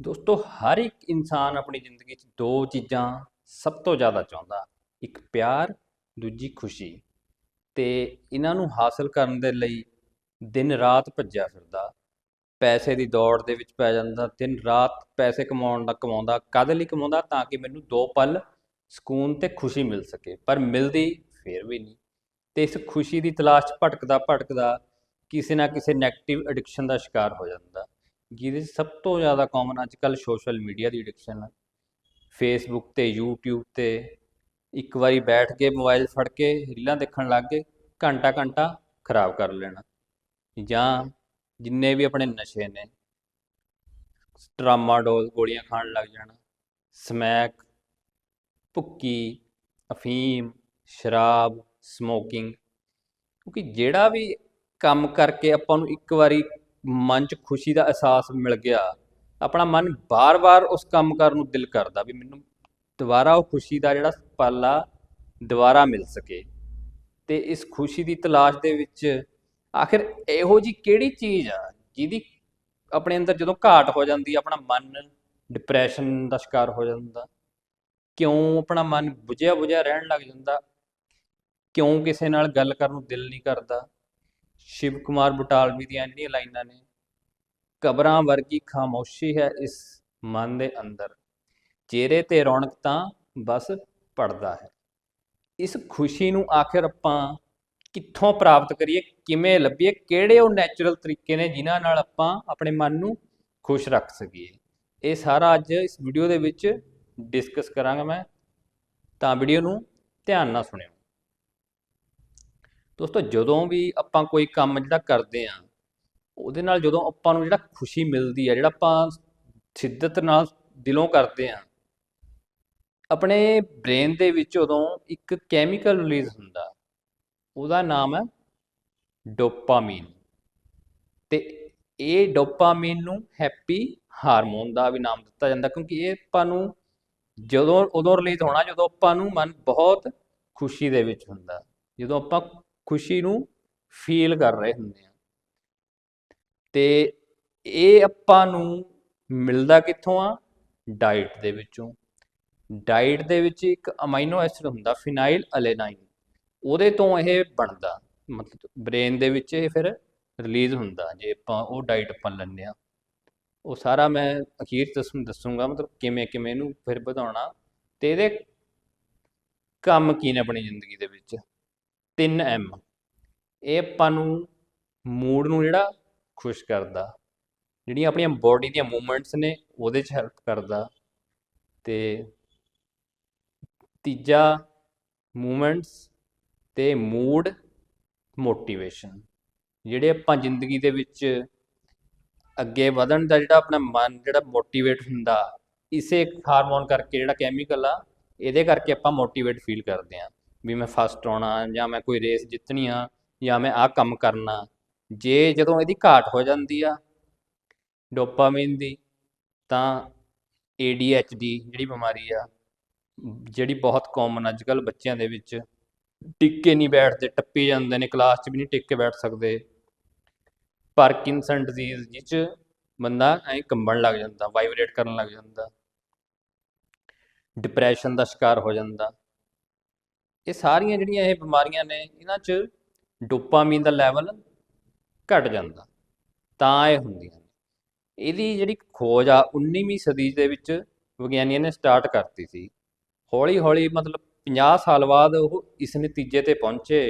ਦੋਸਤੋ, ਹਰ ਇੱਕ ਇਨਸਾਨ ਆਪਣੀ ਜ਼ਿੰਦਗੀ 'ਚ ਦੋ ਚੀਜ਼ਾਂ ਸਭ ਤੋਂ ਜ਼ਿਆਦਾ ਚਾਹੁੰਦਾ। ਇੱਕ ਪਿਆਰ, ਦੂਜੀ ਖੁਸ਼ੀ। ਤੇ ਇਹਨਾਂ ਨੂੰ ਹਾਸਲ ਕਰਨ ਦੇ ਲਈ ਦਿਨ ਰਾਤ ਭੱਜਿਆ ਫਿਰਦਾ। ਪੈਸੇ ਦੀ ਦੌੜ ਦੇ ਵਿੱਚ ਪੈ ਜਾਂਦਾ, ਦਿਨ ਰਾਤ ਪੈਸੇ ਕਮਾਉਣ ਦਾ ਕਮਾਉਂਦਾ, ਕਾਹਦੇ ਲਈ ਕਮਾਉਂਦਾ ਤਾਂ ਕਿ ਮੈਨੂੰ ਦੋ ਪਲ ਸਕੂਨ ਤੇ ਖੁਸ਼ੀ ਮਿਲ ਸਕੇ, ਪਰ ਮਿਲਦੀ ਫੇਰ ਵੀ ਨਹੀਂ। ਤੇ ਇਸ ਖੁਸ਼ੀ ਦੀ ਤਲਾਸ਼ ਭਟਕਦਾ ਭਟਕਦਾ ਕਿਸੇ ਨਾ ਕਿਸੇ ਨੈਗੇਟਿਵ ਐਡਿਕਸ਼ਨ ਦਾ ਸ਼ਿਕਾਰ ਹੋ ਜਾਂਦਾ। ਜਿਹਦੇ 'ਚ ਸਭ ਤੋਂ ਜ਼ਿਆਦਾ ਕਾਮਨ ਅੱਜ ਕੱਲ੍ਹ ਸੋਸ਼ਲ ਮੀਡੀਆ ਦੀ ਐਡਿਕਸ਼ਨ ਹੈ ਫੇਸਬੁੱਕ ਤੇ, YouTube ਤੇ ਇੱਕ ਵਾਰੀ ਬੈਠ ਕੇ ਮੋਬਾਈਲ ਫੜ ਕੇ ਰੀਲਾਂ ਦੇਖਣ ਲੱਗ ਗਏ, ਘੰਟਾ ਘੰਟਾ ਖਰਾਬ ਕਰ ਲੈਣਾ। ਜਾਂ ਜਿੰਨੇ ਵੀ ਆਪਣੇ ਨਸ਼ੇ ਨੇ ਟਰਾਮਾਡੋਲ ਗੋਲੀਆਂ ਖਾਣ ਲੱਗ ਜਾਣਾ, ਸਮੈਕ, ਭੁੱਕੀ, ਅਫੀਮ, ਸ਼ਰਾਬ ਸਮੋਕਿੰਗ ਕਿਉਂਕਿ ਜਿਹੜਾ ਵੀ ਕੰਮ ਕਰਕੇ ਆਪਾਂ ਨੂੰ ਇੱਕ ਵਾਰੀ ਮਨ 'ਚ ਖੁਸ਼ੀ ਦਾ ਅਹਿਸਾਸ ਮਿਲ ਗਿਆ। ਆਪਣਾ ਮਨ ਬਾਰ-ਬਾਰ ਉਸ ਕੰਮ ਕਰਨ ਨੂੰ ਦਿਲ ਕਰਦਾ ਵੀ ਮੈਨੂੰ ਦੁਬਾਰਾ ਉਹ ਖੁਸ਼ੀ ਦਾ ਜਿਹੜਾ ਪਲ ਆ ਦੁਬਾਰਾ ਮਿਲ ਸਕੇ। ਤੇ ਇਸ ਖੁਸ਼ੀ ਦੀ ਤਲਾਸ਼ ਦੇ ਵਿੱਚ ਆਖਿਰ ਇਹੋ ਜੀ ਕਿਹੜੀ ਚੀਜ਼ ਆ ਜਿਹਦੀ ਆਪਣੇ ਅੰਦਰ ਜਦੋਂ ਘਾਟ ਹੋ ਜਾਂਦੀ ਆਪਣਾ ਮਨ ਡਿਪਰੈਸ਼ਨ ਦਾ ਸ਼ਿਕਾਰ ਹੋ ਜਾਂਦਾ, ਕਿਉਂ ਆਪਣਾ ਮਨ ਬੁਝਿਆ ਬੁਝਿਆ ਰਹਿਣ ਲੱਗ ਜਾਂਦਾ, ਕਿਉਂ ਕਿਸੇ ਨਾਲ ਗੱਲ ਕਰਨ ਨੂੰ ਦਿਲ ਨਹੀਂ ਕਰਦਾ ਸ਼ਿਵ ਕੁਮਾਰ ਬਟਾਲਵੀ ਦੀਆਂ ਇੰਨੀਆਂ ਲਾਈਨਾਂ ਨੇ, ਕਬਰਾਂ ਵਰਗੀ ਖਾਮੋਸ਼ੀ ਹੈ ਇਸ ਮਨ ਦੇ ਅੰਦਰ। ਚਿਹਰੇ ਤੇ ਰੌਣਕ ਤਾਂ ਬਸ ਪੜਦਾ ਹੈ। ਇਸ ਖੁਸ਼ੀ ਨੂੰ ਆਖਿਰ ਆਪਾਂ ਕਿੱਥੋਂ ਪ੍ਰਾਪਤ ਕਰੀਏ, ਕਿਵੇਂ ਲੱਭੀਏ, ਕਿਹੜੇ ਉਹ ਨੈਚੁਰਲ ਤਰੀਕੇ ਨੇ ਜਿਨ੍ਹਾਂ ਨਾਲ ਆਪਾਂ ਆਪਣੇ ਮਨ ਨੂੰ ਖੁਸ਼ ਰੱਖ ਸਕੀਏ। ਇਹ ਸਾਰਾ ਅੱਜ ਇਸ ਵੀਡੀਓ ਦੇ ਵਿੱਚ ਡਿਸਕਸ ਕਰਾਂਗਾ ਮੈਂ। ਤਾਂ ਵੀਡੀਓ ਨੂੰ ਧਿਆਨ ਨਾਲ ਸੁਣਿਓ। ਦੋਸਤੋ, ਜਦੋਂ ਵੀ ਆਪਾਂ ਕੋਈ ਕੰਮ ਜਿਹੜਾ ਕਰਦੇ ਆ ਉਹਦੇ ਨਾਲ ਜਦੋਂ ਆਪਾਂ ਨੂੰ ਜਿਹੜਾ ਖੁਸ਼ੀ ਮਿਲਦੀ ਹੈ, ਜਿਹੜਾ ਆਪਾਂ ਸ਼ਿੱਦਤ ਨਾਲ ਦਿਲੋਂ ਕਰਦੇ ਆ ਆਪਣੇ ਬ੍ਰੇਨ ਦੇ ਵਿੱਚ ਉਦੋਂ ਇੱਕ ਕੈਮੀਕਲ ਰਿਲੀਜ਼ ਹੁੰਦਾ। ਉਹਦਾ ਨਾਮ ਹੈ ਡੋਪਾਮੀਨ। ਤੇ ਇਹ ਡੋਪਾਮੀਨ ਨੂੰ ਹੈਪੀ ਹਾਰਮੋਨ ਦਾ ਵੀ ਨਾਮ ਦਿੱਤਾ ਜਾਂਦਾ, ਕਿਉਂਕਿ ਇਹ ਆਪਾਂ ਨੂੰ ਜਦੋਂ, ਉਦੋਂ ਰਿਲੀਜ਼ ਹੋਣਾ, ਜਦੋਂ ਆਪਾਂ ਨੂੰ ਮਨ ਬਹੁਤ ਖੁਸ਼ੀ ਦੇ ਵਿੱਚ ਹੁੰਦਾ। ਜਦੋਂ ਆਪਾਂ ਖੁਸ਼ੀ ਨੂੰ ਫੀਲ ਕਰ ਰਹੇ ਹੁੰਦੇ ਆ। ਤੇ ਇਹ ਆਪਾਂ ਨੂੰ ਮਿਲਦਾ ਕਿੱਥੋਂ ਆ? ਡਾਈਟ ਦੇ ਵਿੱਚੋਂ। ਡਾਈਟ ਦੇ ਵਿੱਚ ਇੱਕ ਅਮਾਈਨੋ ਐਸਿਡ ਹੁੰਦਾ ਫਿਨਾਈਲ ਅਲੇਨਾਈਨ ਉਹਦੇ ਤੋਂ ਇਹ ਬਣਦਾ। ਮਤਲਬ ਬ੍ਰੇਨ ਦੇ ਵਿੱਚ ਇਹ ਫਿਰ ਰਿਲੀਜ਼ ਹੁੰਦਾ, ਜੇ ਆਪਾਂ ਉਹ ਡਾਈਟ ਆਪਾਂ ਲੈਂਦੇ ਆ। ਉਹ ਸਾਰਾ ਮੈਂ ਅਖੀਰ ਤੁਹਾਨੂੰ ਦੱਸੂਗਾ, ਮਤਲਬ ਕਿਵੇਂ ਕਿਵੇਂ ਇਹਨੂੰ ਫਿਰ ਵਧਾਉਣਾ ਤੇ ਇਹਦੇ ਕੰਮ ਕੀ ਨੇ ਆਪਣੀ ਜ਼ਿੰਦਗੀ ਦੇ ਵਿੱਚ। 3M ਇਹ ਆਪਾਂ ਨੂੰ ਮੂਡ ਨੂੰ ਜਿਹੜਾ ਖੁਸ਼ ਕਰਦਾ। ਜਿਹੜੀਆਂ ਆਪਣੀਆਂ ਬੋਡੀ ਦੀਆਂ ਮੂਵਮੈਂਟਸ ਨੇ, ਉਹਦੇ 'ਚ ਹੈਲਪ ਕਰਦਾ। ਤੇ ਤੀਜਾ ਮੂਵਮੈਂਟਸ ਤੇ ਮੂਡ ਮੋਟੀਵੇਸ਼ਨ ਜਿਹੜੇ ਆਪਾਂ ਜ਼ਿੰਦਗੀ ਦੇ ਵਿੱਚ ਅੱਗੇ ਵਧਣ ਦਾ ਜਿਹੜਾ ਆਪਣਾ ਮਨ, ਜਿਹੜਾ ਮੋਟੀਵੇਟ ਹੁੰਦਾ, ਇਸੇ ਹਾਰਮੋਨ ਕਰਕੇ, ਜਿਹੜਾ ਕੈਮੀਕਲ ਆ, ਇਹਦੇ ਕਰਕੇ ਆਪਾਂ ਮੋਟੀਵੇਟ ਫੀਲ ਕਰਦੇ ਆ। ਵੀ ਮੈਂ ਫਸਟ ਆਉਣਾ ਜਾਂ ਮੈਂ ਕੋਈ ਰੇਸ ਜਿੱਤਣੀ ਆ ਜਾਂ ਮੈਂ ਆਹ ਕੰਮ ਕਰਨਾ। ਜੇ ਜਦੋਂ ਇਹਦੀ ਘਾਟ ਹੋ ਜਾਂਦੀ ਆ ਡੋਪਾਮਿਨ ਦੀ, ਤਾਂ ADHD ਜਿਹੜੀ ਬਿਮਾਰੀ ਆ, ਜਿਹੜੀ ਬਹੁਤ ਕਾਮਨ ਅੱਜ ਕੱਲ ਬੱਚਿਆਂ ਦੇ ਵਿੱਚ, ਟਿੱਕੇ ਨਹੀਂ ਬੈਠਦੇ, ਟੱਪੀ ਜਾਂਦੇ ਨੇ ਕਲਾਸ 'ਚ ਵੀ ਨਹੀਂ ਟਿੱਕੇ ਬੈਠ ਸਕਦੇ। ਪਾਰਕਿੰਸਨ ਡਿਜ਼ੀਜ਼ ਜਿਹ 'ਚ ਬੰਦਾ ਐਂ ਕੰਬਣ ਲੱਗ ਜਾਂਦਾ ਵਾਈਬ੍ਰੇਟ ਕਰਨ ਲੱਗ ਜਾਂਦਾ। ਡਿਪਰੈਸ਼ਨ ਦਾ ਸ਼ਿਕਾਰ ਹੋ ਜਾਂਦਾ। ਇਹ ਸਾਰੀਆਂ ਜਿਹੜੀਆਂ ਇਹ ਬਿਮਾਰੀਆਂ ਨੇ, ਇਹਨਾਂ 'ਚ ਡੋਪਾਮੀਨ ਦਾ ਲੈਵਲ ਘਟ ਜਾਂਦਾ। ਤਾਂ ਇਹ ਹੁੰਦੀਆਂ ਨੇ। ਇਹਦੀ ਜਿਹੜੀ ਖੋਜ ਆ 19ਵੀਂ ਸਦੀ ਦੇ ਵਿੱਚ ਵਿਗਿਆਨੀਆਂ ਨੇ ਸਟਾਰਟ ਕਰਤੀ ਸੀ। ਹੌਲੀ ਹੌਲੀ ਮਤਲਬ 50 ਸਾਲ ਬਾਅਦ ਉਹ ਇਸ ਨਤੀਜੇ ਤੇ ਪਹੁੰਚੇ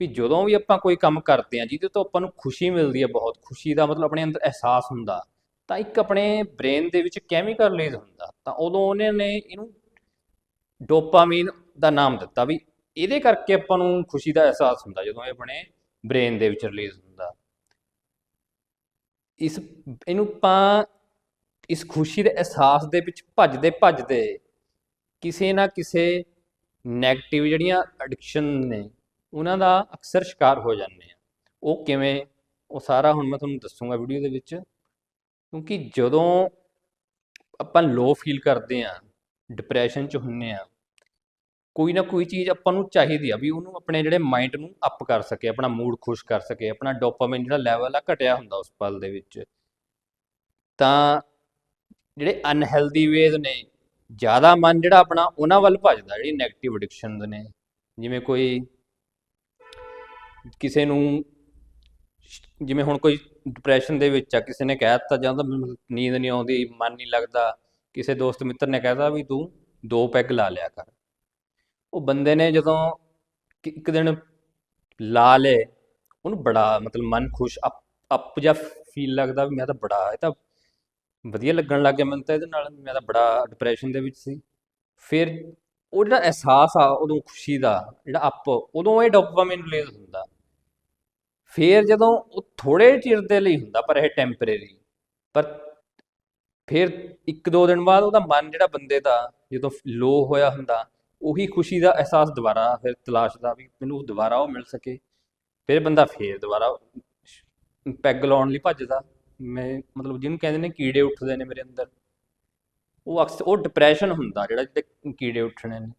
ਵੀ ਜਦੋਂ ਵੀ ਆਪਾਂ ਕੋਈ ਕੰਮ ਕਰਦੇ ਆ ਜਿਹਦੇ ਤੋਂ ਆਪਾਂ ਨੂੰ ਖੁਸ਼ੀ ਮਿਲਦੀ ਹੈ ਬਹੁਤ, ਖੁਸ਼ੀ ਦਾ ਮਤਲਬ ਆਪਣੇ ਅੰਦਰ ਅਹਿਸਾਸ ਹੁੰਦਾ, ਤਾਂ ਇੱਕ ਆਪਣੇ ਬ੍ਰੇਨ ਦੇ ਵਿੱਚ ਕੈਮੀਕਲ ਰਿਲੀਜ਼ ਹੁੰਦਾ। ਤਾਂ ਉਦੋਂ ਉਹਨਾਂ ਨੇ ਇਹਨੂੰ ਡੋਪਾਮੀਨ ਦਾ ਨਾਮ ਦਿੱਤਾ ਵੀ ਇਹਦੇ ਕਰਕੇ ਆਪਾਂ ਨੂੰ ਖੁਸ਼ੀ ਦਾ ਅਹਿਸਾਸ ਹੁੰਦਾ ਜਦੋਂ ਇਹ ਆਪਣੇ ਬ੍ਰੇਨ ਦੇ ਵਿੱਚ ਰਿਲੀਜ਼ ਹੁੰਦਾ। ਇਸ, ਇਹਨੂੰ ਆਪਾਂ ਇਸ ਖੁਸ਼ੀ ਦੇ ਅਹਿਸਾਸ ਦੇ ਵਿੱਚ ਭੱਜਦੇ ਭੱਜਦੇ ਕਿਸੇ ਨਾ ਕਿਸੇ 네ਗੇਟਿਵ ਜਿਹੜੀਆਂ ਐਡਿਕਸ਼ਨ ਨੇ, ਉਹਨਾਂ ਦਾ ਅਕਸਰ ਸ਼ਿਕਾਰ ਹੋ ਜਾਂਦੇ ਆ ਉਹ ਕਿਵੇਂ, ਉਹ ਸਾਰਾ ਹੁਣ ਮੈਂ ਤੁਹਾਨੂੰ ਦੱਸੂਗਾ ਵੀਡੀਓ ਦੇ ਵਿੱਚ। ਕਿਉਂਕਿ ਜਦੋਂ ਆਪਾਂ ਲੋ ਫੀਲ ਕਰਦੇ ਆ ਡਿਪਰੈਸ਼ਨ 'ਚ ਹੁੰਨੇ ਆ ਕੋਈ ਨਾ ਕੋਈ ਚੀਜ਼ ਆਪਾਂ ਨੂੰ ਚਾਹੀਦੀ ਆ ਵੀ ਉਹਨੂੰ ਆਪਣੇ ਜਿਹੜੇ ਮਾਈਂਡ ਨੂੰ ਅਪ ਕਰ ਸਕੇ, ਆਪਣਾ ਮੂਡ ਖੁਸ਼ ਕਰ ਸਕੇ, ਆਪਣਾ ਡੋਪਾਮਾਈਨ ਜਿਹੜਾ ਲੈਵਲ ਆ ਘਟਿਆ ਹੁੰਦਾ ਉਸ ਪਲ ਦੇ ਵਿੱਚ। ਤਾਂ ਜਿਹੜੇ ਅਨਹੈਲਦੀ ਵੇਜ਼ ਨੇ, ਜ਼ਿਆਦਾ ਮਨ ਜਿਹੜਾ ਆਪਣਾ ਉਹਨਾਂ ਵੱਲ ਭੱਜਦਾ, ਜਿਹੜੀ 네ਗੇਟਿਵ ਐਡਿਕਸ਼ਨਸ ਨੇ। ਜਿਵੇਂ ਕੋਈ ਕਿਸੇ ਨੂੰ ਜਿਵੇਂ ਹੁਣ ਕੋਈ ਡਿਪਰੈਸ਼ਨ ਦੇ ਵਿੱਚ ਆ, ਕਿਸੇ ਨੇ ਕਹਿ ਦਿੱਤਾ ਜਾਂ ਉਹਦਾ ਨੀਂਦ ਨਹੀਂ ਆਉਂਦੀ, ਮਨ ਨਹੀਂ ਲੱਗਦਾ, ਕਿਸੇ ਦੋਸਤ ਮਿੱਤਰ ਨੇ ਕਹਿਤਾ ਵੀ ਤੂੰ ਦੋ ਪੈਗ ਲਾ ਲਿਆ ਕਰ। ਉਹ ਬੰਦੇ ਨੇ ਜਦੋਂ ਇੱਕ ਦਿਨ ਲਾ ਲਏ, ਉਹਨੂੰ ਬੜਾ ਮਤਲਬ ਮਨ ਖੁਸ਼, ਅਪ ਅਪ ਜਿਹਾ ਫੀਲ ਲੱਗਦਾ ਵੀ ਮੈਂ ਤਾਂ ਬੜਾ, ਇਹ ਤਾਂ ਵਧੀਆ ਲੱਗਣ ਲੱਗ ਗਿਆ ਮੈਨੂੰ ਤਾਂ ਇਹਦੇ ਨਾਲ, ਮੈਂ ਤਾਂ ਬੜਾ ਡਿਪਰੈਸ਼ਨ ਦੇ ਵਿੱਚ ਸੀ। ਫਿਰ ਉਹ ਜਿਹੜਾ ਅਹਿਸਾਸ ਆ, ਉਦੋਂ ਖੁਸ਼ੀ ਦਾ, ਜਿਹੜਾ ਅਪ ਉਦੋਂ ਇਹ ਡੋਪਾਮਾਈਨ ਰਿਲੀਜ਼ ਹੁੰਦਾ। ਫਿਰ ਜਦੋਂ ਉਹ ਥੋੜੇ ਚਿਰ ਦੇ ਲਈ ਹੁੰਦਾ, ਪਰ ਇਹ ਟੈਂਪਰੇਰੀ ਪਰ ਫਿਰ ਇੱਕ ਦੋ ਦਿਨ ਬਾਅਦ ਉਹਦਾ ਮਨ ਜਿਹੜਾ ਬੰਦੇ ਦਾ ਜਦੋਂ ਲੋ ਹੋਇਆ ਹੁੰਦਾ ਉਹੀ ਖੁਸ਼ੀ ਦਾ ਅਹਿਸਾਸ ਦੁਬਾਰਾ ਫਿਰ ਤਲਾਸ਼ਦਾ ਵੀ ਮੈਨੂੰ ਦੁਬਾਰਾ ਉਹ ਮਿਲ ਸਕੇ। ਫਿਰ ਬੰਦਾ ਫੇਰ ਦੁਬਾਰਾ ਪੈਗ ਲਾਉਣ ਲਈ ਭੱਜਦਾ। ਮੈਂ ਮਤਲਬ ਜਿਹਨੂੰ ਕਹਿੰਦੇ ਨੇ ਕੀੜੇ ਉੱਠਦੇ ਨੇ ਮੇਰੇ ਅੰਦਰ। ਉਹ ਅਕਸਰ ਉਹ ਡਿਪਰੈਸ਼ਨ ਹੁੰਦਾ ਜਿਹੜਾ ਜਿਹਦੇ ਕੀੜੇ ਉੱਠਣੇ ਨੇ।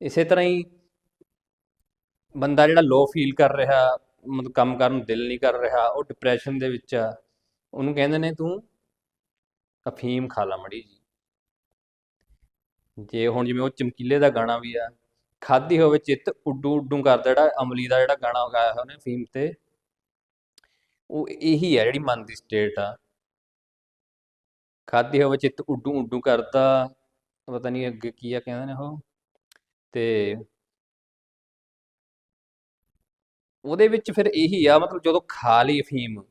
ਇਸੇ ਤਰ੍ਹਾਂ ਹੀ ਬੰਦਾ ਜਿਹੜਾ ਲੋ ਫੀਲ ਕਰ ਰਿਹਾ, ਮਤਲਬ ਕੰਮ ਕਰਨ ਨੂੰ ਦਿਲ ਨਹੀਂ ਕਰ ਰਿਹਾ, ਉਹ ਡਿਪਰੈਸ਼ਨ ਦੇ ਵਿੱਚ ਆ। ਉਹਨੂੰ ਕਹਿੰਦੇ ਨੇ ਤੂੰ ਅਫੀਮ ਖਾ ਲਾ ਮੜੀ ਜੀ ਜੇ ਹੁਣ ਜਿਵੇਂ ਉਹ ਚਮਕੀਲੇ ਦਾ ਗਾਣਾ ਵੀ ਆ ਖਾਦੀ ਹੋਵੇ ਚਿੱਤ ਉੱਡੂ ਉੱਡੂ ਕਰਦਾ ਜਿਹੜਾ ਅਮਲੀ ਦਾ ਜਿਹੜਾ ਗਾਣਾ ਗਾਇਆ ਹੋਇਆ ਉਹਨੇ ਫੀਮ ਤੇ, ਉਹ ਇਹੀ ਆ ਜਿਹੜੀ ਮਨ ਦੀ ਸਟੇਟ ਆ। ਖਾਦੀ ਹੋਵੇ ਚਿੱਤ ਉੱਡੂ ਉੱਡੂ ਕਰਦਾ, ਪਤਾ ਨਹੀਂ ਅੱਗੇ ਕੀ ਆ ਕਹਿੰਦੇ ਨੇ ਉਹ, ਤੇ ਉਹਦੇ ਵਿੱਚ ਫਿਰ ਇਹੀ ਆ, ਮਤਲਬ ਜਦੋਂ ਖਾ ਲਈ ਅਫੀਮ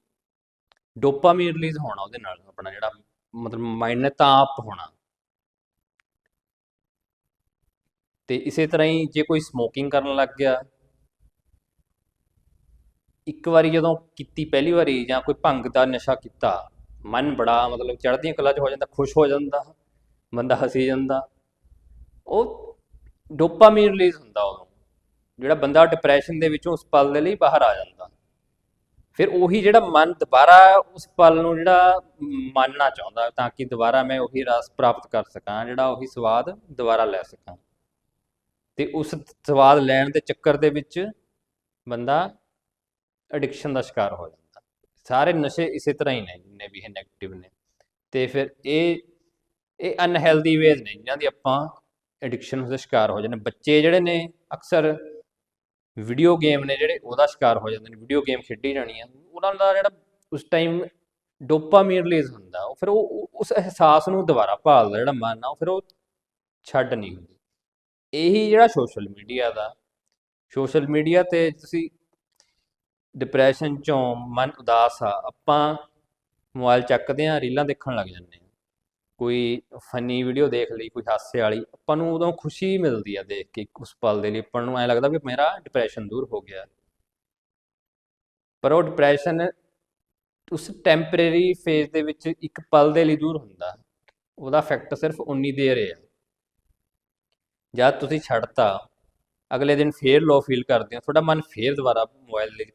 ਡੋਪਾਮਾਈਨ ਰਿਲੀਜ਼ ਹੋਣਾ ਉਹਦੇ ਨਾਲ ਆਪਣਾ ਜਿਹੜਾ, ਮਤਲਬ ਮਾਈਂਡ ਨੇ ਤਾਂ ਆਪ ਹੋਣਾ। ਤੇ ਇਸੇ ਤਰ੍ਹਾਂ ਹੀ ਜੇ ਕੋਈ ਸਮੋਕਿੰਗ ਕਰਨ ਲੱਗ ਗਿਆ, ਇੱਕ ਵਾਰੀ ਜਦੋਂ ਕੀਤੀ ਪਹਿਲੀ ਵਾਰੀ ਜਾਂ ਕੋਈ ਭੰਗ ਦਾ ਨਸ਼ਾ ਕੀਤਾ, ਮਨ ਬੜਾ ਮਤਲਬ ਚੜ੍ਹਦੀਆਂ ਕਲਾ 'ਚ ਹੋ ਜਾਂਦਾ, ਖੁਸ਼ ਹੋ ਜਾਂਦਾ, ਬੰਦਾ ਹਸੀ ਜਾਂਦਾ, ਉਹ ਡੋਪਾਮਾਈਨ ਰਿਲੀਜ਼ ਹੁੰਦਾ ਉਦੋਂ, ਜਿਹੜਾ ਬੰਦਾ ਡਿਪਰੈਸ਼ਨ ਦੇ ਵਿੱਚੋਂ ਉਸ ਪਲ ਦੇ ਲਈ ਬਾਹਰ ਆ ਜਾਂਦਾ। ਫਿਰ ਉਹੀ ਜਿਹੜਾ ਮਨ ਦੁਬਾਰਾ ਉਸ ਪਲ ਨੂੰ ਜਿਹੜਾ ਮੰਨਣਾ ਚਾਹੁੰਦਾ, ਤਾਂ ਕਿ ਦੁਬਾਰਾ ਮੈਂ ਉਹੀ ਰਸ ਪ੍ਰਾਪਤ ਕਰ ਸਕਾਂ, ਜਿਹੜਾ ਉਹੀ ਸਵਾਦ ਦੁਬਾਰਾ ਲੈ ਸਕਾਂ। ਤੇ ਉਸ ਸਵਾਦ ਲੈਣ ਦੇ ਚੱਕਰ ਦੇ ਵਿੱਚ ਬੰਦਾ ਐਡਿਕਸ਼ਨ ਦਾ ਸ਼ਿਕਾਰ ਹੋ ਜਾਂਦਾ। ਸਾਰੇ ਨਸ਼ੇ ਇਸੇ ਤਰ੍ਹਾਂ ਹੀ ਨੇ ਜਿੰਨੇ ਵੀ ਇਹ 네ਗੇਟਿਵ ਨੇ। ਤੇ ਫਿਰ ਇਹ ਇਹ ਅਨਹੈਲਦੀ ਵੇਜ਼ ਨੇ ਜਿਨ੍ਹਾਂ ਦੀ ਆਪਾਂ ਐਡਿਕਸ਼ਨ ਦਾ ਸ਼ਿਕਾਰ ਹੋ ਜਾਂਦੇ ਬੱਚੇ ਜਿਹੜੇ ਨੇ ਅਕਸਰ ਵੀਡੀਓ ਗੇਮ ਨੇ ਜਿਹੜੇ, ਉਹਦਾ ਸ਼ਿਕਾਰ ਹੋ ਜਾਂਦੇ ਨੇ। ਵੀਡੀਓ ਗੇਮ ਖੇਡੀ ਜਾਣੀ ਆ। ਉਹਨਾਂ ਦਾ ਜਿਹੜਾ ਉਸ ਟਾਈਮ ਡੋਪਾਮਾਈਨ ਰਿਲੀਜ਼ ਹੁੰਦਾ, ਉਹ ਫਿਰ ਉਹ, ਉਹ- ਉਸ ਅਹਿਸਾਸ ਨੂੰ ਦੁਬਾਰਾ ਭਾਲਦਾ ਜਿਹੜਾ ਮਨ ਆ, ਉਹ ਫਿਰ ਉਹ ਛੱਡ ਨਹੀਂ ਹੁੰਦੀ। ਇਹੀ ਜਿਹੜਾ ਸੋਸ਼ਲ ਮੀਡੀਆ ਦਾ। ਸੋਸ਼ਲ ਮੀਡੀਆ ਤੇ ਤੁਸੀਂ ਡਿਪਰੈਸ਼ਨ ਚੋਂ ਮਨ ਉਦਾਸ ਆ, ਆਪਾਂ ਮੋਬਾਈਲ ਚੱਕਦੇ ਆ, ਰੀਲਾਂ ਦੇਖਣ ਲੱਗ ਜਾਂਦੇ ਆ। ਕੋਈ ਫਨੀ ਵੀਡੀਓ ਦੇਖ ਲਈ, ਕੋਈ ਹਾਸੇ ਵਾਲੀ, ਆਪਾਂ ਨੂੰ ਉਦੋਂ ਖੁਸ਼ੀ ਮਿਲਦੀ ਆ ਦੇਖ ਕੇ ਉਸ ਪਲ ਦੇ ਲਈ। ਆਪਾਂ ਨੂੰ ਐ ਲੱਗਦਾ ਵੀ ਮੇਰਾ ਡਿਪਰੈਸ਼ਨ ਦੂਰ ਹੋ ਗਿਆ। ਪਰ ਉਹ ਡਿਪਰੈਸ਼ਨ ਉਸ ਟੈਂਪਰੇਰੀ ਫੇਜ਼ ਦੇ ਵਿੱਚ ਇੱਕ ਪਲ ਦੇ ਲਈ ਦੂਰ ਹੁੰਦਾ। ਉਹਦਾ ਇਫੈਕਟ ਸਿਰਫ ਉਨੀ ਦੇਰ ਹੈ ਜਦ ਤੁਸੀਂ ਛੱਡਤਾ, ਅਗਲੇ ਦਿਨ ਫੇਰ ਲੋ ਫੀਲ ਕਰਦੇ ਹੋ, ਤੁਹਾਡਾ ਮਨ ਫੇਰ ਦੁਬਾਰਾ ਮੋਬਾਈਲ ਦੇ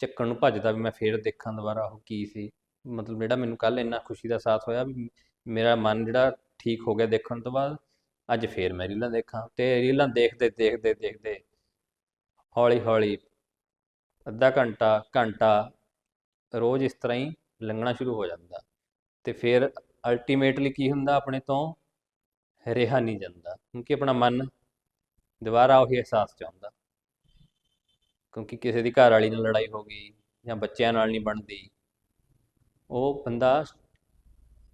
ਚੱਕਣ ਨੂੰ ਭੱਜਦਾ ਵੀ ਮੈਂ ਫੇਰ ਦੇਖਾਂ ਦੁਬਾਰਾ ਉਹ ਕੀ ਸੀ। ਮਤਲਬ ਜਿਹੜਾ ਮੈਨੂੰ ਕੱਲ ਇੰਨਾ ਖੁਸ਼ੀ ਦਾ ਸਾਥ ਹੋਇਆ ਵੀ ਮੇਰਾ ਮਨ ਜਿਹੜਾ ਠੀਕ ਹੋ ਗਿਆ ਦੇਖਣ ਤੋਂ ਬਾਅਦ, ਅੱਜ ਫੇਰ ਮੈਂ ਰੀਲਾਂ ਦੇਖਾਂ ਤੇ ਰੀਲਾਂ ਦੇਖਦੇ ਦੇਖਦੇ ਦੇਖਦੇ ਹੌਲੀ ਹੌਲੀ ਅੱਧਾ ਘੰਟਾ ਘੰਟਾ ਰੋਜ਼ ਇਸ ਤਰ੍ਹਾਂ ਹੀ ਲੰਘਣਾ ਸ਼ੁਰੂ ਹੋ ਜਾਂਦਾ। ਤੇ ਫਿਰ ਅਲਟੀਮੇਟਲੀ ਕੀ ਹੁੰਦਾ ਆਪਣੇ ਤੋਂ? ਰਿਹਾ ਨਹੀਂ ਜਾਂਦਾ, ਕਿਉਂਕਿ ਆਪਣਾ ਮਨ ਦੁਬਾਰਾ ਉਹੀ ਅਹਿਸਾਸ ਚਾਹੁੰਦਾ ਕਿਉਂਕਿ ਕਿਸੇ ਦੀ ਘਰ ਵਾਲੀ ਨਾਲ ਲੜਾਈ ਹੋ ਗਈ ਜਾਂ ਬੱਚਿਆਂ ਨਾਲ ਨਹੀਂ ਬਣਦੀ, ਉਹ ਬੰਦਾ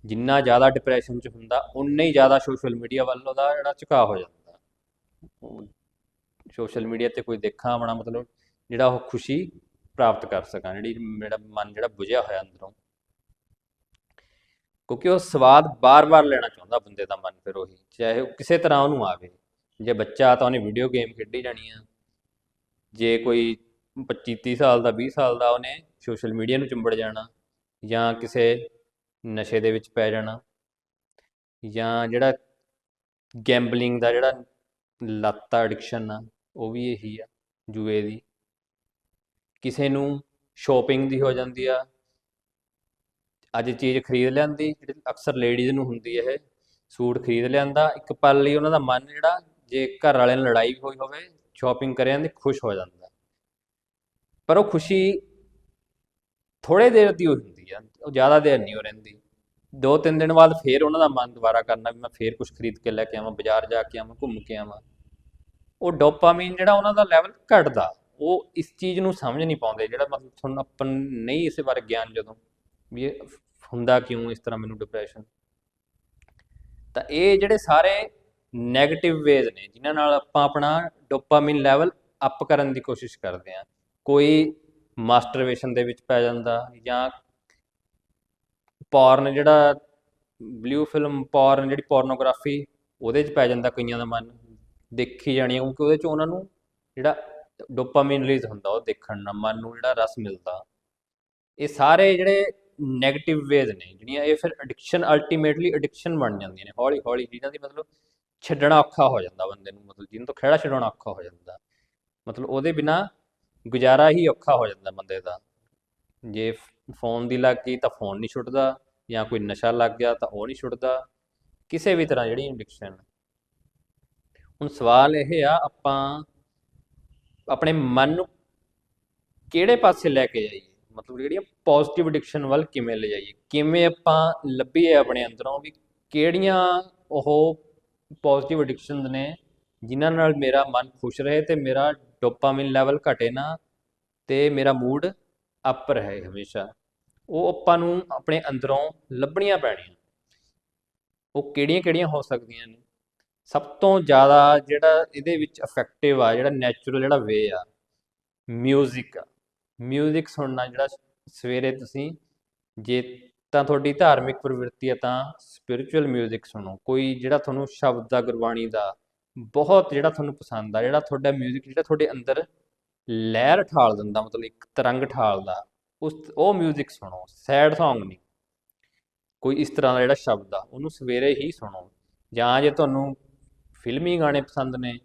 ਜਿੰਨਾ ਜ਼ਿਆਦਾ ਡਿਪਰੈਸ਼ਨ 'ਚ ਹੁੰਦਾ ਉਨਾ ਹੀ ਜ਼ਿਆਦਾ ਸੋਸ਼ਲ ਮੀਡੀਆ ਵੱਲ ਉਹਦਾ ਜਿਹੜਾ ਝੁਕਾਅ ਹੋ ਜਾਂਦਾ। ਸੋਸ਼ਲ ਮੀਡੀਆ ਤੇ ਕੋਈ ਦੇਖਾਂ ਆਪਣਾ ਮਤਲਬ ਜਿਹੜਾ ਉਹ ਖੁਸ਼ੀ ਪ੍ਰਾਪਤ ਕਰ ਸਕਾਂ, ਜਿਹੜੀ ਮੇਰਾ ਮਨ ਜਿਹੜਾ ਬੁਝਿਆ ਹੋਇਆ ਅੰਦਰੋਂ। ਕਿਉਂਕਿ ਉਹ ਸਵਾਦ ਬਾਰ-ਬਾਰ ਲੈਣਾ ਚਾਹੁੰਦਾ ਬੰਦੇ ਦਾ ਮਨ ਫਿਰ ਉਹੀ, ਚਾਹੇ ਉਹ ਕਿਸੇ ਤਰ੍ਹਾਂ ਉਹਨੂੰ ਆਵੇ। ਜੇ ਬੱਚਾ ਤਾਂ ਉਹਨੇ ਵੀਡੀਓ ਗੇਮ ਖੇਡੀ ਜਾਣੀ ਆ। ਜੇ ਕੋਈ 25 30 ਸਾਲ ਦਾ 20 ਸਾਲ ਦਾ ਉਹਨੇ ਸੋਸ਼ਲ ਮੀਡੀਆ ਨੂੰ ਚੁੰਬੜ ਜਾਣਾ, ਜਾਂ ਕਿਸੇ ਨਸ਼ੇ ਦੇ ਵਿੱਚ ਪੈ ਜਾਣਾ, ਜਾਂ ਜਿਹੜਾ ਗੈਂਬਲਿੰਗ ਦਾ ਜਿਹੜਾ ਲੱਤ ਐਡਿਕਸ਼ਨ ਆ, ਉਹ ਵੀ ਇਹੀ ਆ, ਜੂਏ ਦੀ। ਕਿਸੇ ਨੂੰ ਸ਼ੋਪਿੰਗ ਦੀ ਹੋ ਜਾਂਦੀ ਆ ਅੱਜ ਚੀਜ਼ ਖਰੀਦ ਲੈਂਦੀ ਜਿਹੜੀ ਅਕਸਰ ਲੇਡੀਜ਼ ਨੂੰ ਹੁੰਦੀ ਹੈ ਇਹ, ਸੂਟ ਖਰੀਦ ਲਿਆਂਦਾ, ਇੱਕ ਪਲ ਲਈ ਉਹਨਾਂ ਦਾ ਮਨ ਜਿਹੜਾ, ਜੇ ਘਰ ਵਾਲਿਆਂ ਨਾਲ ਲੜਾਈ ਹੋਈ ਹੋਵੇ ਸ਼ਾਪਿੰਗ ਕਰਿਆਂ ਦੀ ਖੁਸ਼ ਹੋ ਜਾਂਦਾ। ਪਰ ਉਹ ਖੁਸ਼ੀ ਥੋੜੇ ਦੇਰ ਦੀ ਹੁੰਦੀ ਆ, ਉਹ ਜ਼ਿਆਦਾ ਦੇਰ ਨਹੀਂ ਹੋ ਰਹਿੰਦੀ। ਦੋ ਤਿੰਨ ਦਿਨ ਬਾਅਦ ਫੇਰ ਉਹਨਾਂ ਦਾ ਮਨ ਦੁਬਾਰਾ ਕਰਨਾ ਵੀ ਮੈਂ ਫੇਰ ਕੁਝ ਖਰੀਦ ਕੇ ਲੈ ਕੇ ਆਵਾਂ, ਬਾਜ਼ਾਰ ਜਾ ਕੇ ਆਵਾਂ, ਘੁੰਮ ਕੇ ਆਵਾਂ। ਉਹ ਡੋਪਾਮੀਨ ਜਿਹੜਾ ਉਹਨਾਂ ਦਾ ਲੈਵਲ ਘਟਦਾ, ਉਹ ਇਸ ਚੀਜ਼ ਨੂੰ ਸਮਝ ਨਹੀਂ ਪਾਉਂਦੇ, ਜਿਹੜਾ ਮਤਲਬ ਤੁਹਾਨੂੰ ਆਪਾਂ ਨਹੀਂ ਇਸੇ ਬਾਰੇ ਗਿਆਨ ਜਦੋਂ ਵੀ ਇਹ ਹੁੰਦਾ ਕਿਉਂ ਇਸ ਤਰ੍ਹਾਂ ਮੈਨੂੰ ਡਿਪਰੈਸ਼ਨ ਤਾਂ ਇਹ ਜਿਹੜੇ ਸਾਰੇ 네ਗੇਟਿਵ ਵੇਜ਼ ਨੇ ਜਿਨ੍ਹਾਂ ਨਾਲ ਆਪਾਂ ਆਪਣਾ ਡੋਪਾਮੀਨ ਲੈਵਲ ਅਪ ਕਰਨ ਦੀ ਕੋਸ਼ਿਸ਼ ਕਰਦੇ ਹਾਂ। ਕੋਈ ਮਾਸਟਰਬੇਸ਼ਨ ਦੇ ਵਿੱਚ ਪੈ ਜਾਂਦਾ ਜਾਂ ਪੋਰਨ ਜਿਹੜਾ ਬਲੂ ਫਿਲਮ ਪੋਰਨ ਜਿਹੜੀ ਪੋਰਨੋਗ੍ਰਾਫੀ ਉਹਦੇ 'ਚ ਪੈ ਜਾਂਦਾ ਕਈਆਂ ਦਾ ਮਨ ਦੇਖੀ ਜਾਣੀ ਆ, ਕਿਉਂਕਿ ਉਹਦੇ 'ਚ ਉਹਨਾਂ ਨੂੰ ਜਿਹੜਾ ਡੋਪਾਮੀਨ ਰਿਲੀਜ਼ ਹੁੰਦਾ ਉਹ ਦੇਖਣ ਨਾਲ ਮਨ ਨੂੰ ਜਿਹੜਾ ਰਸ ਮਿਲਦਾ। ਇਹ ਸਾਰੇ ਜਿਹੜੇ 네ਗੇਟਿਵ ਵੇਜ਼ ਨੇ, ਜਿਹੜੀਆਂ ਇਹ ਫਿਰ ਐਡਿਕਸ਼ਨ ਅਲਟੀਮੇਟਲੀ ਐਡਿਕਸ਼ਨ ਬਣ ਜਾਂਦੀਆਂ ਨੇ, ਹੌਲੀ ਹੌਲੀ ਜਿਹਨਾਂ ਦੀ ਮਤਲਬ ਛੱਡਣਾ ਔਖਾ ਹੋ ਜਾਂਦਾ ਬੰਦੇ ਨੂੰ, ਮਤਲਬ ਜਿਹਨਾਂ ਤੋਂ ਖਹਿੜਾ ਛਡਾਉਣਾ ਔਖਾ ਹੋ ਜਾਂਦਾ। ਮਤਲਬ ਉਹਦੇ ਬਿਨਾ ਗੁਜ਼ਾਰਾ ਹੀ ਔਖਾ ਹੋ ਜਾਂਦਾ ਬੰਦੇ ਦਾ। ਜੇ ਫੋਨ ਦੀ ਲੱਗ ਗਈ ਤਾਂ ਫੋਨ ਨਹੀਂ ਛੁੱਟਦਾ, ਜਾਂ ਕੋਈ ਨਸ਼ਾ ਲੱਗ ਗਿਆ ਤਾਂ ਉਹ ਨਹੀਂ ਛੁੱਟਦਾ। ਕਿਸੇ ਵੀ ਤਰ੍ਹਾਂ ਜਿਹੜੀ ਐਡਿਕਸ਼ਨ ਹੁਣ ਸਵਾਲ ਇਹ ਆ, ਆਪਾਂ ਆਪਣੇ ਮਨ ਨੂੰ ਕਿਹੜੇ ਪਾਸੇ ਲੈ ਕੇ ਜਾਈਏ? ਮਤਲਬ ਜਿਹੜੀਆਂ ਪੋਜ਼ਿਟਿਵ ਐਡਿਕਸ਼ਨ ਵੱਲ ਕਿਵੇਂ ਲੈ ਜਾਈਏ? ਕਿਵੇਂ ਆਪਾਂ ਲੱਭੀਏ ਆਪਣੇ ਅੰਦਰੋਂ ਵੀ ਕਿਹੜੀਆਂ ਉਹ ਪੋਜ਼ਿਟਿਵ ਐਡਿਕਸ਼ਨਸ ਨੇ ਜਿਨ੍ਹਾਂ ਨਾਲ ਮੇਰਾ ਮਨ ਖੁਸ਼ ਰਹੇ ਤੇ ਮੇਰਾ ਡੋਪਾਮਾਈਨ ਲੈਵਲ ਘਟੇ ਨਾ ਤੇ ਮੇਰਾ ਮੂਡ ਅਪ ਰਹੇ ਹਮੇਸ਼ਾ? ਉਹ ਆਪਾਂ ਨੂੰ ਆਪਣੇ ਅੰਦਰੋਂ ਲੱਭਣੀਆਂ ਪੈਣੀਆਂ। ਉਹ ਕਿਹੜੀਆਂ-ਕਿਹੜੀਆਂ ਹੋ ਸਕਦੀਆਂ ਨੇ? ਸਭ ਤੋਂ ਜ਼ਿਆਦਾ ਜਿਹੜਾ ਇਹਦੇ ਵਿੱਚ ਇਫੈਕਟਿਵ ਆ, ਜਿਹੜਾ ਨੈਚੁਰਲ ਜਿਹੜਾ ਵੇ ਆ ਮਿਊਜ਼ਿਕ ਆ। ਮਿਊਜ਼ਿਕ ਸੁਣਨਾ ਜਿਹੜਾ ਸਵੇਰੇ ਤੁਸੀਂ, ਜੇ ਤਾਂ ਤੁਹਾਡੀ ਧਾਰਮਿਕ ਪ੍ਰਵਿਰਤੀ ਹੈ ਤਾਂ ਸਪਿਰਚੁਅਲ ਮਿਊਜ਼ਿਕ ਸੁਣੋ। ਕੋਈ ਜਿਹੜਾ ਤੁਹਾਨੂੰ ਸ਼ਬਦ ਦਾ, ਗੁਰਬਾਣੀ ਦਾ ਬਹੁਤ ਜਿਹੜਾ ਤੁਹਾਨੂੰ ਪਸੰਦ ਆ, ਜਿਹੜਾ ਤੁਹਾਡਾ ਮਿਊਜ਼ਿਕ ਜਿਹੜਾ ਤੁਹਾਡੇ ਅੰਦਰ ਲਹਿਰ ਠਾਲ ਦਿੰਦਾ, ਮਤਲਬ ਇੱਕ ਤਰੰਗ ਠਾਲਦਾ ਉਸ ਉਹ ਮਿਊਜ਼ਿਕ ਸੁਣੋ। ਸੈਡ Song ਨਹੀਂ। ਕੋਈ ਇਸ ਤਰ੍ਹਾਂ ਦਾ ਜਿਹੜਾ ਸ਼ਬਦ ਆ, ਉਹਨੂੰ ਸਵੇਰੇ ਹੀ ਸੁਣੋ। ਜਾਂ ਜੇ ਤੁਹਾਨੂੰ ਫਿਲਮੀ ਗਾਣੇ ਪਸੰਦ ਨੇ,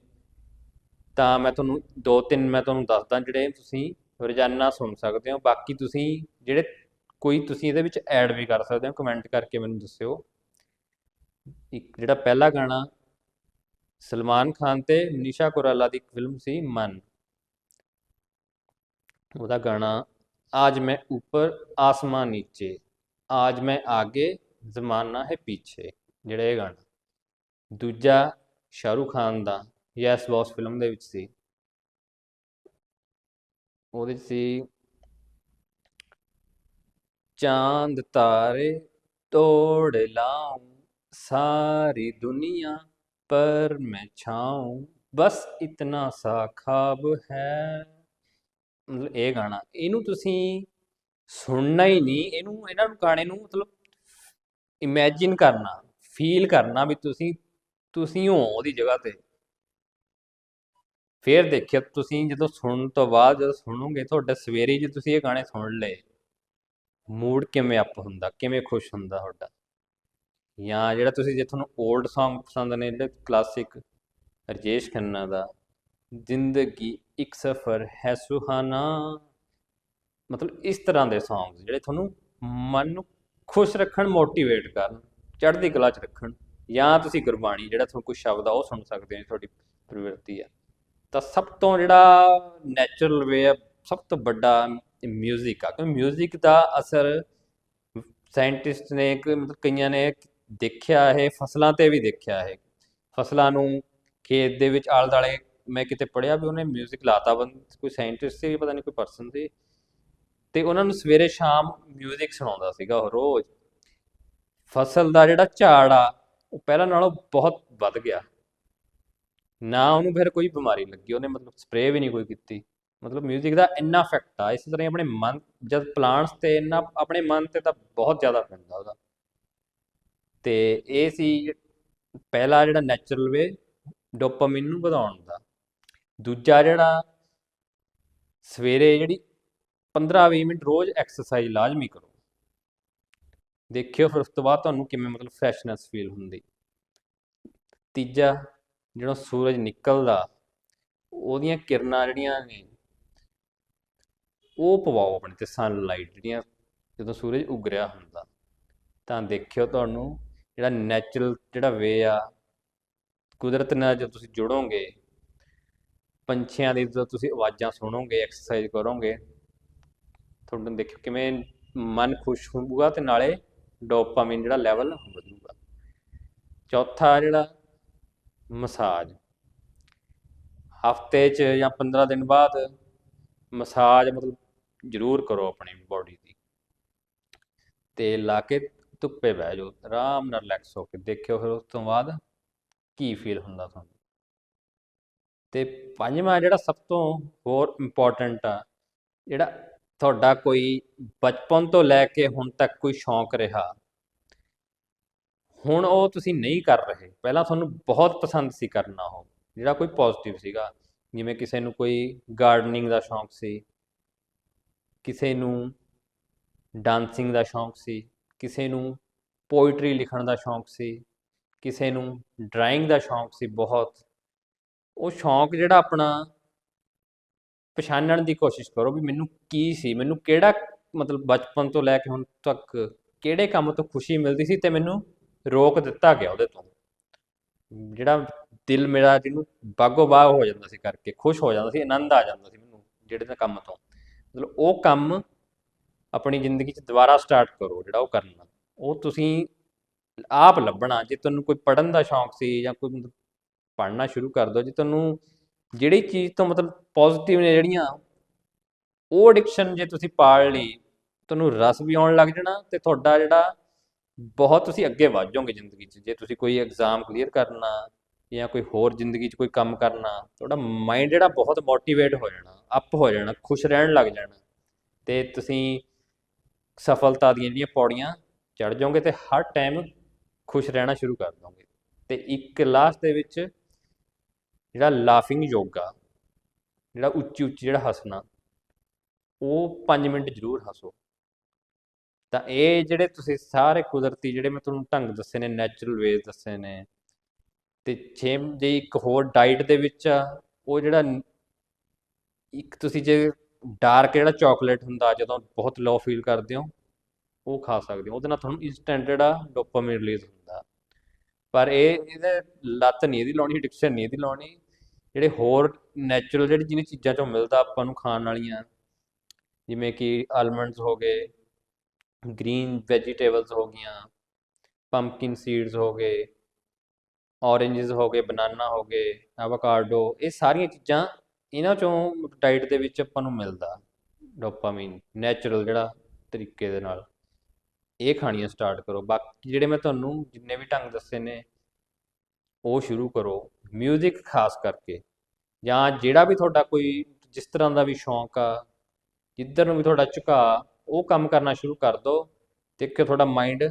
ਤਾਂ ਮੈਂ ਤੁਹਾਨੂੰ ਦੋ ਤਿੰਨ ਮੈਂ ਤੁਹਾਨੂੰ ਦੱਸਦਾ ਜਿਹੜੇ ਤੁਸੀਂ ਰੋਜ਼ਾਨਾ ਸੁਣ ਸਕਦੇ ਹੋ ਬਾਕੀ ਤੁਸੀਂ ਜਿਹੜੇ ਕੋਈ ਤੁਸੀਂ ਇਹਦੇ ਵਿੱਚ ਐਡ ਵੀ ਕਰ ਸਕਦੇ ਹੋ ਕਮੈਂਟ ਕਰਕੇ ਮੈਨੂੰ ਦੱਸਿਓ ਇੱਕ ਜਿਹੜਾ ਪਹਿਲਾ ਗਾਣਾ ਸਲਮਾਨ ਖਾਨ ਤੇ ਨਿਸ਼ਾ ਕੋਰਾਲਾ ਦੀ ਇੱਕ ਫਿਲਮ ਸੀ ਮਨ ਉਹਦਾ ਗਾਣਾ आज मैं ऊपर आसमान नीचे आज मैं आगे ਜ਼ਮਾਨਾ ਹੈ ਪਿੱਛੇ ਜਿਹੜਾ ਇਹ ਗਾਣਾ ਦੂਜਾ ਸ਼ਾਹਰੁਖ ਖਾਨ ਦਾ ਯੈਸ ਬੌਸ ਫਿਲਮ ਦੇ ਵਿੱਚ ਸੀ ਉਹਦੇ ਸੀ ਚਾਂਦ ਤਾਰੇ ਤੋੜ ਲਾਉਂ, ਸਾਰੀ ਦੁਨੀਆ ਪਰ ਮੈਂ ਛਾਉਂ, ਬਸ ਇਤਨਾ ਸਾ ਖਾਬ ਹੈ। ਮਤਲਬ ਇਹ ਗਾਣਾ, ਇਹਨੂੰ ਤੁਸੀਂ ਸੁਣਨਾ ਹੀ ਨਹੀਂ, ਇਹਨੂੰ, ਇਹਨਾਂ ਨੂੰ ਗਾਣੇ ਨੂੰ ਮਤਲਬ ਇਮੇਜਿਨ ਕਰਨਾ ਫੀਲ ਕਰਨਾ ਵੀ ਤੁਸੀਂ ਤੁਸੀਂ ਹੋ ਉਹਦੀ ਜਗ੍ਹਾ ਤੇ। ਫਿਰ ਦੇਖਿਓ ਤੁਸੀਂ ਜਦੋਂ ਸੁਣਨ ਤੋਂ ਬਾਅਦ ਜਦੋਂ ਸੁਣੋਗੇ ਤੁਹਾਡੇ ਸਵੇਰੇ ਜੇ ਤੁਸੀਂ ਇਹ ਗਾਣੇ ਸੁਣ ਲਏ ਮੂਡ ਕਿਵੇਂ ਅਪ ਹੁੰਦਾ, ਕਿਵੇਂ ਖੁਸ਼ ਹੁੰਦਾ ਤੁਹਾਡਾ? ਜਾਂ ਜਿਹੜਾ ਤੁਸੀਂ ਜੇ ਤੁਹਾਨੂੰ 올ਡ Song ਪਸੰਦ ਨੇ, ਜਿਹੜੇ ਕਲਾਸਿਕ ਰਜੇਸ਼ ਖੰਨਾ ਦਾ, ਜ਼ਿੰਦਗੀ ਇੱਕ ਸਫ਼ਰ ਹੈ ਸੁਹਾਨਾ, ਮਤਲਬ ਇਸ ਤਰ੍ਹਾਂ ਦੇ Songs ਜਿਹੜੇ ਤੁਹਾਨੂੰ ਮਨ ਨੂੰ ਖੁਸ਼ ਰੱਖਣ ਮੋਟੀਵੇਟ ਕਰਨ, ਚੜ੍ਹਦੀ ਕਲਾ 'ਚ ਰੱਖਣ, ਜਾਂ ਤੁਸੀਂ ਗੁਰਬਾਣੀ ਜਿਹੜਾ ਤੁਹਾਨੂੰ ਕੋਈ ਸ਼ਬਦ ਆ ਉਹ ਸੁਣ ਸਕਦੇ ਹੋ, ਤੁਹਾਡੀ ਪ੍ਰਵਿਰਤੀ ਆ। ਤਾਂ ਸਭ ਤੋਂ ਜਿਹੜਾ ਨੈਚੁਰਲ ਵੇ ਆ ਸਭ ਤੋਂ ਵੱਡਾ ਮਿਊਜ਼ਿਕ ਆ ਕਿਉਂਕਿ ਮਿਊਜ਼ਿਕ ਦਾ ਅਸਰ ਸਾਇੰਟਿਸਟ ਨੇ ਇੱਕ ਮਤਲਬ ਕਈਆਂ ਨੇ ਦੇਖਿਆ ਇਹ ਫਸਲਾਂ ਤੇ ਵੀ ਦੇਖਿਆ ਹੈ ਫਸਲਾਂ ਨੂੰ ਖੇਤ ਦੇ ਵਿੱਚ ਆਲੇ ਦੁਆਲੇ ਮੈਂ ਕਿਤੇ ਪੜਿਆ ਵੀ ਉਹਨੇ 뮤직 ਲਾਤਾ ਬੰਦ ਕੋਈ ਸਾਇੰਟਿਸਟ ਸੀ ਪਤਾ ਨਹੀਂ ਕੋਈ ਪਰਸਨ ਸੀ ਤੇ ਉਹਨਾਂ ਨੂੰ ਸਵੇਰੇ ਸ਼ਾਮ 뮤직 ਸੁਣਾਉਂਦਾ ਸੀਗਾ ਉਹ ਰੋਜ਼ ਫਸਲ ਦਾ ਜਿਹੜਾ ਝਾੜ ਆ ਉਹ ਪਹਿਲਾਂ ਨਾਲੋਂ ਬਹੁਤ ਵੱਧ ਗਿਆ ਨਾ ਉਹਨੂੰ ਫਿਰ ਕੋਈ ਬਿਮਾਰੀ ਲੱਗੀ, ਉਹਨੇ ਮਤਲਬ ਸਪਰੇਅ ਵੀ ਨਹੀਂ ਕੋਈ ਕੀਤੀ। ਮਤਲਬ 뮤직 ਦਾ ਇੰਨਾ ਇਫੈਕਟ ਆ, ਇਸੇ ਤਰ੍ਹਾਂ ਹੀ ਆਪਣੇ ਮਨ, ਜਦ ਪਲਾਂਟਸ ਤੇ ਇੰਨਾ, ਆਪਣੇ ਮਨ ਤੇ ਤਾਂ ਬਹੁਤ ਜ਼ਿਆਦਾ ਪੈਂਦਾ ਉਹਦਾ। ਤੇ ਇਹ ਸੀ ਪਹਿਲਾ ਜਿਹੜਾ ਨੈਚੁਰਲ ਵੇ ਡੋਪਾਮਾਈਨ ਨੂੰ ਵਧਾਉਣ ਦਾ। ਦੂਜਾ ਜਿਹੜਾ ਸਵੇਰੇ ਜਿਹੜੀ 15-20 ਮਿੰਟ ਰੋਜ਼ ਐਕਸਰਸਾਈਜ਼ ਲਾਜ਼ਮੀ ਕਰੋ। ਦੇਖਿਓ ਫਿਰ ਉਸ ਤੋਂ ਬਾਅਦ ਤੁਹਾਨੂੰ ਕਿਵੇਂ ਮਤਲਬ ਫਰੈਸ਼ਨੈਸ ਫੀਲ ਹੁੰਦੀ। ਤੀਜਾ ਜਿਹੜਾ ਸੂਰਜ ਨਿਕਲਦਾ, ਉਹਦੀਆਂ ਕਿਰਨਾਂ ਜਿਹੜੀਆਂ ਨੇ, ਉਹ ਪਵਾਓ ਆਪਣੇ ਤੇ ਸਨਲਾਈਟ ਜਿਹੜੀਆਂ ਜਦੋਂ ਸੂਰਜ ਉਗ ਰਿਹਾ ਹੁੰਦਾ। ਤਾਂ ਦੇਖਿਓ ਤੁਹਾਨੂੰ ਜਿਹੜਾ ਨੈਚੁਰਲ ਜਿਹੜਾ ਵੇ ਆ, ਕੁਦਰਤ ਨਾਲ ਜਦ ਤੁਸੀਂ ਜੁੜੋਗੇ, ਪੰਛੀਆਂ ਦੀ ਜਦੋਂ ਤੁਸੀਂ ਆਵਾਜ਼ਾਂ ਸੁਣੋਗੇ ਐਕਸਰਸਾਈਜ਼ ਕਰੋਗੇ, ਤੁਹਾਨੂੰ ਦੇਖਿਓ ਕਿਵੇਂ ਮਨ ਖੁਸ਼ ਹੋਊਗਾ ਤੇ ਨਾਲੇ ਡੋਪਾਮਾਈਨ ਜਿਹੜਾ ਲੈਵਲ ਵਧੂਗਾ। ਚੌਥਾ ਜਿਹੜਾ ਮਸਾਜ। ਹਫ਼ਤੇ 'ਚ ਜਾਂ 15 ਦਿਨ ਬਾਅਦ ਮਸਾਜ ਮਤਲਬ ਜ਼ਰੂਰ ਕਰੋ ਆਪਣੀ ਬੋਡੀ ਦੀ। ਤੇ ਲਾ ਕੇ ਧੁੱਪੇ ਬਹਿ ਜਾਓ, ਆਰਾਮ ਨਾਲ ਰਿਲੈਕਸ ਹੋ ਕੇ ਦੇਖਿਓ ਫਿਰ ਉਸ ਤੋਂ ਬਾਅਦ ਕੀ ਫੀਲ ਹੁੰਦਾ ਤੁਹਾਨੂੰ। ਤੇ ਪੰਜਵਾਂ ਜਿਹੜਾ ਸਭ ਤੋਂ ਹੋਰ ਇੰਪੋਰਟੈਂਟ ਆ, ਜਿਹੜਾ ਤੁਹਾਡਾ ਕੋਈ ਬਚਪਨ ਤੋਂ ਲੈ ਕੇ ਹੁਣ ਤੱਕ ਕੋਈ ਸ਼ੌਂਕ ਰਿਹਾ ਹੁਣ ਉਹ ਤੁਸੀਂ ਨਹੀਂ ਕਰ ਰਹੇ। ਪਹਿਲਾਂ ਤੁਹਾਨੂੰ ਬਹੁਤ ਪਸੰਦ ਸੀ ਕਰਨਾ ਉਹ, ਜਿਹੜਾ ਕੋਈ ਪੋਜ਼ਿਟਿਵ ਸੀਗਾ। ਜਿਵੇਂ ਕਿਸੇ ਨੂੰ ਕੋਈ ਗਾਰਡਨਿੰਗ ਦਾ ਸ਼ੌਂਕ ਸੀ, ਕਿਸੇ ਨੂੰ ਡਾਂਸਿੰਗ ਦਾ ਸ਼ੌਂਕ ਸੀ, ਕਿਸੇ ਨੂੰ ਪੋਇਟਰੀ ਲਿਖਣ ਦਾ ਸ਼ੌਂਕ ਸੀ, ਕਿਸੇ ਨੂੰ ਡਰਾਇੰਗ ਦਾ ਸ਼ੌਂਕ ਸੀ ਬਹੁਤ। ਉਹ ਸ਼ੌਂਕ ਜਿਹੜਾ ਆਪਣਾ ਪਛਾਣਨ ਦੀ ਕੋਸ਼ਿਸ਼ ਕਰੋ ਵੀ ਮੈਨੂੰ ਕੀ ਸੀ, ਮੈਨੂੰ ਕਿਹੜਾ ਮਤਲਬ ਬਚਪਨ ਤੋਂ ਲੈ ਕੇ ਹੁਣ ਤੱਕ ਕਿਹੜੇ ਕੰਮ ਤੋਂ ਖੁਸ਼ੀ ਮਿਲਦੀ ਸੀ ਤੇ ਮੈਨੂੰ ਰੋਕ ਦਿੱਤਾ ਗਿਆ ਉਹਦੇ ਤੋਂ। ਜਿਹੜਾ ਦਿਲ ਮੇਰਾ ਜਿਹਨੂੰ ਬਾਗੋ ਬਾਗ ਹੋ ਜਾਂਦਾ ਸੀ ਕਰਕੇ, ਖੁਸ਼ ਹੋ ਜਾਂਦਾ ਸੀ, ਆਨੰਦ ਆ ਜਾਂਦਾ ਸੀ ਮੈਨੂੰ ਜਿਹੜੇ ਦਾ ਕੰਮ ਤੋਂ। ਮਤਲਬ ਉਹ ਕੰਮ ਆਪਣੀ ਜ਼ਿੰਦਗੀ 'ਚ ਦੁਬਾਰਾ ਸਟਾਰਟ ਕਰੋ ਜਿਹੜਾ ਉਹ ਕਰਨਾ ਉਹ ਤੁਸੀਂ ਆਪ ਲੱਭਣਾ, ਜੇ ਤੁਹਾਨੂੰ ਕੋਈ ਪੜ੍ਹਨ ਦਾ ਸ਼ੌਂਕ ਸੀ ਜਾਂ ਕੋਈ ਮਤਲਬ ਪੜ੍ਹਨਾ ਸ਼ੁਰੂ ਕਰ ਦਿਓ, ਜੇ ਤੁਹਾਨੂੰ ਜਿਹੜੀ ਚੀਜ਼ ਤੋਂ ਮਤਲਬ ਪੋਜ਼ਿਟਿਵ ਨੇ ਜਿਹੜੀਆਂ, ਉਹ ਐਡਿਕਸ਼ਨ ਜੇ ਤੁਸੀਂ ਪਾਲ ਲਈ, ਤੁਹਾਨੂੰ ਰਸ ਵੀ ਆਉਣ ਲੱਗ ਜਾਣਾ ਤੇ ਤੁਹਾਡਾ ਜਿਹੜਾ ਬਹੁਤ ਤੁਸੀਂ ਅੱਗੇ ਵਧ ਜਾਓਗੇ ਜ਼ਿੰਦਗੀ 'ਚ। ਜੇ ਤੁਸੀਂ ਕੋਈ ਐਗਜ਼ਾਮ ਕਲੀਅਰ ਕਰਨਾ ਜਾਂ ਕੋਈ ਹੋਰ ਜ਼ਿੰਦਗੀ 'ਚ ਕੋਈ ਕੰਮ ਕਰਨਾ, ਤੁਹਾਡਾ ਮਾਈਂਡ ਜਿਹੜਾ ਬਹੁਤ ਮੋਟੀਵੇਟ ਹੋ ਜਾਣਾ ਅਪ ਹੋ ਜਾਣਾ, ਖੁਸ਼ ਰਹਿਣ ਲੱਗ ਜਾਣਾ। ਤੇ ਤੁਸੀਂ ਸਫਲਤਾ ਦੀਆਂ ਜਿਹੜੀਆਂ ਪੌੜੀਆਂ ਚੜ ਜਾਓਗੇ ਤੇ ਹਰ ਟਾਈਮ ਖੁਸ਼ ਰਹਿਣਾ ਸ਼ੁਰੂ ਕਰ ਦੋਗੇ ਤੇ ਇੱਕ ਲਾਸਟ ਦੇ ਵਿੱਚ ਜਿਹੜਾ ਲਾਫਿੰਗ ਯੋਗਾ, ਜਿਹੜਾ ਉੱਚੀ ਉੱਚੀ ਜਿਹੜਾ ਹੱਸਣਾ, ਉਹ 5 ਮਿੰਟ ਜ਼ਰੂਰ ਹੱਸੋ। ਤਾਂ ਇਹ ਜਿਹੜੇ ਤੁਸੀਂ ਸਾਰੇ ਕੁਦਰਤੀ ਜਿਹੜੇ ਮੈਂ ਤੁਹਾਨੂੰ ਢੰਗ ਦੱਸੇ ਨੇ ਨੈਚੁਰਲ ਵੇਜ਼ ਦੱਸੇ ਨੇ, ਤੇ ਛੇਮ ਜੇ ਇੱਕ ਹੋਰ ਡਾਈਟ ਦੇ ਵਿੱਚ ਆ, ਉਹ ਜਿਹੜਾ ਇੱਕ ਤੁਸੀਂ ਜੇ ਡਾਰਕ ਜਿਹੜਾ ਚਾਕਲੇਟ ਹੁੰਦਾ, ਜਦੋਂ ਬਹੁਤ ਲੋ ਫੀਲ ਕਰਦੇ ਹੋ, ਉਹ ਖਾ ਸਕਦੇ ਹੋ। ਉਹਦੇ ਨਾਲ ਤੁਹਾਨੂੰ ਇਨਸਟੈਂਟ ਜਿਹੜਾ ਡੋਪਾਮਾਈਨ ਰਿਲੀਜ਼ ਹੁੰਦਾ। ਪਰ ਇਹ, ਇਹਦੇ ਲੱਤ ਨਹੀਂ ਇਹਦੀ ਲਾਉਣੀ ਐਡਿਕਸ਼ਨ ਨਹੀਂ ਇਹਦੀ ਲਾਉਣੀ। ਜਿਹੜੇ ਹੋਰ ਨੈਚੁਰਲ ਜਿਹੜੀ ਜਿਹਨੇ ਚੀਜ਼ਾਂ ਚੋਂ ਮਿਲਦਾ ਆਪਾਂ ਨੂੰ ਖਾਣ ਵਾਲੀਆਂ, ਜਿਵੇਂ ਕਿ ਆਲਮੰਡਸ ਹੋ ਗਏ ਗ੍ਰੀਨ ਵੈਜੀਟੇਬਲਸ ਹੋ ਗਈਆਂ ਪੰਪਕਿਨ ਸੀਡਸ ਹੋ ਗਏ ਔਰੇਂਜਸ ਹੋ ਗਏ ਬਨਾਨਾ ਹੋ ਗਏ ਐਵੋਕਾਡੋ ਇਹ ਸਾਰੀਆਂ ਚੀਜ਼ਾਂ ਇਹਨਾਂ ਚੋਂ ਡਾਈਟ ਦੇ ਵਿੱਚ ਆਪਾਂ ਨੂੰ ਮਿਲਦਾ ਡੋਪਾਮਾਈਨ ਨੈਚੁਰਲ ਜਿਹੜਾ ਤਰੀਕੇ ਦੇ ਨਾਲ। ਇਹ ਖਾਣੀਆਂ ਸਟਾਰਟ ਕਰੋ। ਬਾਕੀ ਜਿਹੜੇ ਮੈਂ ਤੁਹਾਨੂੰ ਜਿੰਨੇ ਵੀ ਢੰਗ ਦੱਸੇ ਨੇ, ਉਹ ਸ਼ੁਰੂ ਕਰੋ। 뮤직 ਖਾਸ ਕਰਕੇ, ਜਾਂ ਜਿਹੜਾ ਵੀ ਤੁਹਾਡਾ ਕੋਈ, ਜਿਸ ਤਰ੍ਹਾਂ ਦਾ ਵੀ ਸ਼ੌਂਕ ਆ, ਜਿੱਧਰ ਨੂੰ ਵੀ ਤੁਹਾਡਾ ਝੁਕਾਅ ਉਹ ਕੰਮ ਕਰਨਾ ਸ਼ੁਰੂ ਕਰ ਦਿਓ ਤੇ ਕਿ ਤੁਹਾਡਾ ਮਾਈਂਡ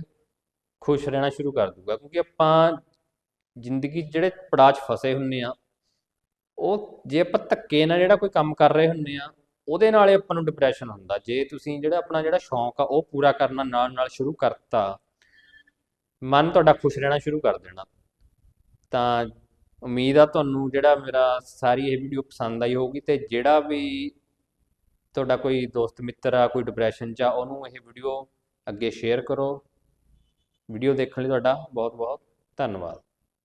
ਖੁਸ਼ ਰਹਿਣਾ ਸ਼ੁਰੂ ਕਰ ਦੂਗਾ। ਕਿਉਂਕਿ ਆਪਾਂ ਜ਼ਿੰਦਗੀ 'ਚ ਜਿਹੜੇ ਪੜਾਅ 'ਚ ਫਸੇ ਹੁੰਨੇ ਆ, ਉਹ ਜੇ ਆਪਾਂ ਧੱਕੇ ਨਾਲ ਜਿਹੜਾ ਕੋਈ ਕੰਮ ਕਰ ਰਹੇ ਹੁੰਨੇ ਆ, ਉਹਦੇ ਨਾਲ ਹੀ ਆਪਾਂ ਨੂੰ ਡਿਪਰੈਸ਼ਨ ਹੁੰਦਾ। ਜੇ ਤੁਸੀਂ ਜਿਹੜਾ ਆਪਣਾ ਜਿਹੜਾ ਸ਼ੌਂਕ ਆ, ਉਹ ਪੂਰਾ ਕਰਨਾ ਨਾਲ ਨਾਲ ਸ਼ੁਰੂ ਕਰਤਾ, ਮਨ ਤੁਹਾਡਾ ਖੁਸ਼ ਰਹਿਣਾ ਸ਼ੁਰੂ ਕਰ ਦੇਣਾ। ਤਾਂ ਉਮੀਦ ਆ ਤੁਹਾਨੂੰ ਜਿਹੜਾ ਮੇਰਾ ਸਾਰੀ ਇਹ ਵੀਡੀਓ ਪਸੰਦ ਆਈ ਹੋਊਗੀ ਤੇ ਜਿਹੜਾ ਵੀ ਤੁਹਾਡਾ ਕੋਈ ਦੋਸਤ ਮਿੱਤਰ ਆ, ਕੋਈ ਡਿਪਰੈਸ਼ਨ 'ਚ ਆ, ਉਹਨੂੰ ਇਹ ਵੀਡੀਓ ਅੱਗੇ ਸ਼ੇਅਰ ਕਰੋ। ਵੀਡੀਓ ਦੇਖਣ ਲਈ ਤੁਹਾਡਾ ਬਹੁਤ ਬਹੁਤ ਧੰਨਵਾਦ।